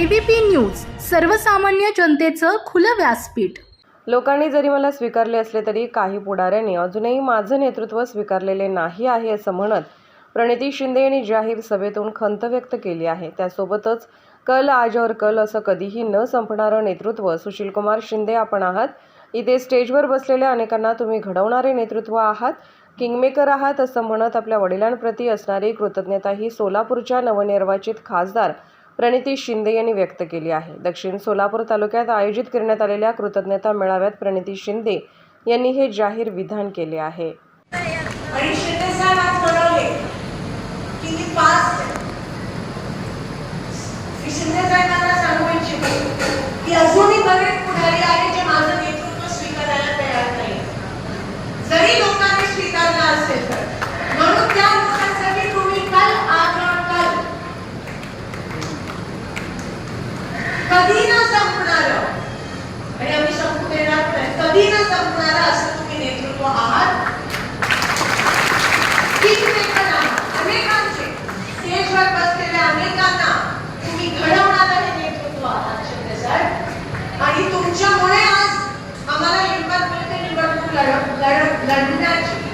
ABP news सर्वसामान्य जनतेचं खुलं व्यासपीठ. लोकांनी जरी मला स्वीकारले असले तरी काही पुढाऱ्यांनी अजूनही माझं नेतृत्व स्वीकारलेले नाही आहे असं म्हणत प्रणिती शिंदे यांनी जाहीर सभेतून खंत व्यक्त केली आहे. त्यासोबतच कल आज और कल असं कधीही न संपणारं नेतृत्व सुशीलकुमार शिंदे आपण आहात. इथे स्टेजवर बसलेल्या अनेकांना तुम्ही घडवणारे नेतृत्व आहात. किंगमेकर आहात असं म्हणत आपल्या वडिलांप्रती असणारी कृतज्ञता ही सोलापूरच्या नवनिर्वाचित खासदार प्रणिती शिंदे यांनी व्यक्त केली आहे. दक्षिण सोलापूर तालुक्यात आयोजित करण्यात आलेल्या कृतज्ञता मेळाव्यात प्रणिती शिंदे यांनी हे जाहीर विधान केले आहे. की अजूनही बरेच पुढारी आहेत कधी ना संपणार. आणि आम्ही संपू देणार नाही. कधी न संपणार असं तुम्ही नेतृत्व आहात. अनेकांचे. स्टेजवर बसलेल्या अनेकांना तुम्ही घडवणार हे नेतृत्व आहात शिंदे आणि तुमच्यामुळे आज आम्हाला हिंमत मिळते निवडणूक लढ लढ लढण्याची.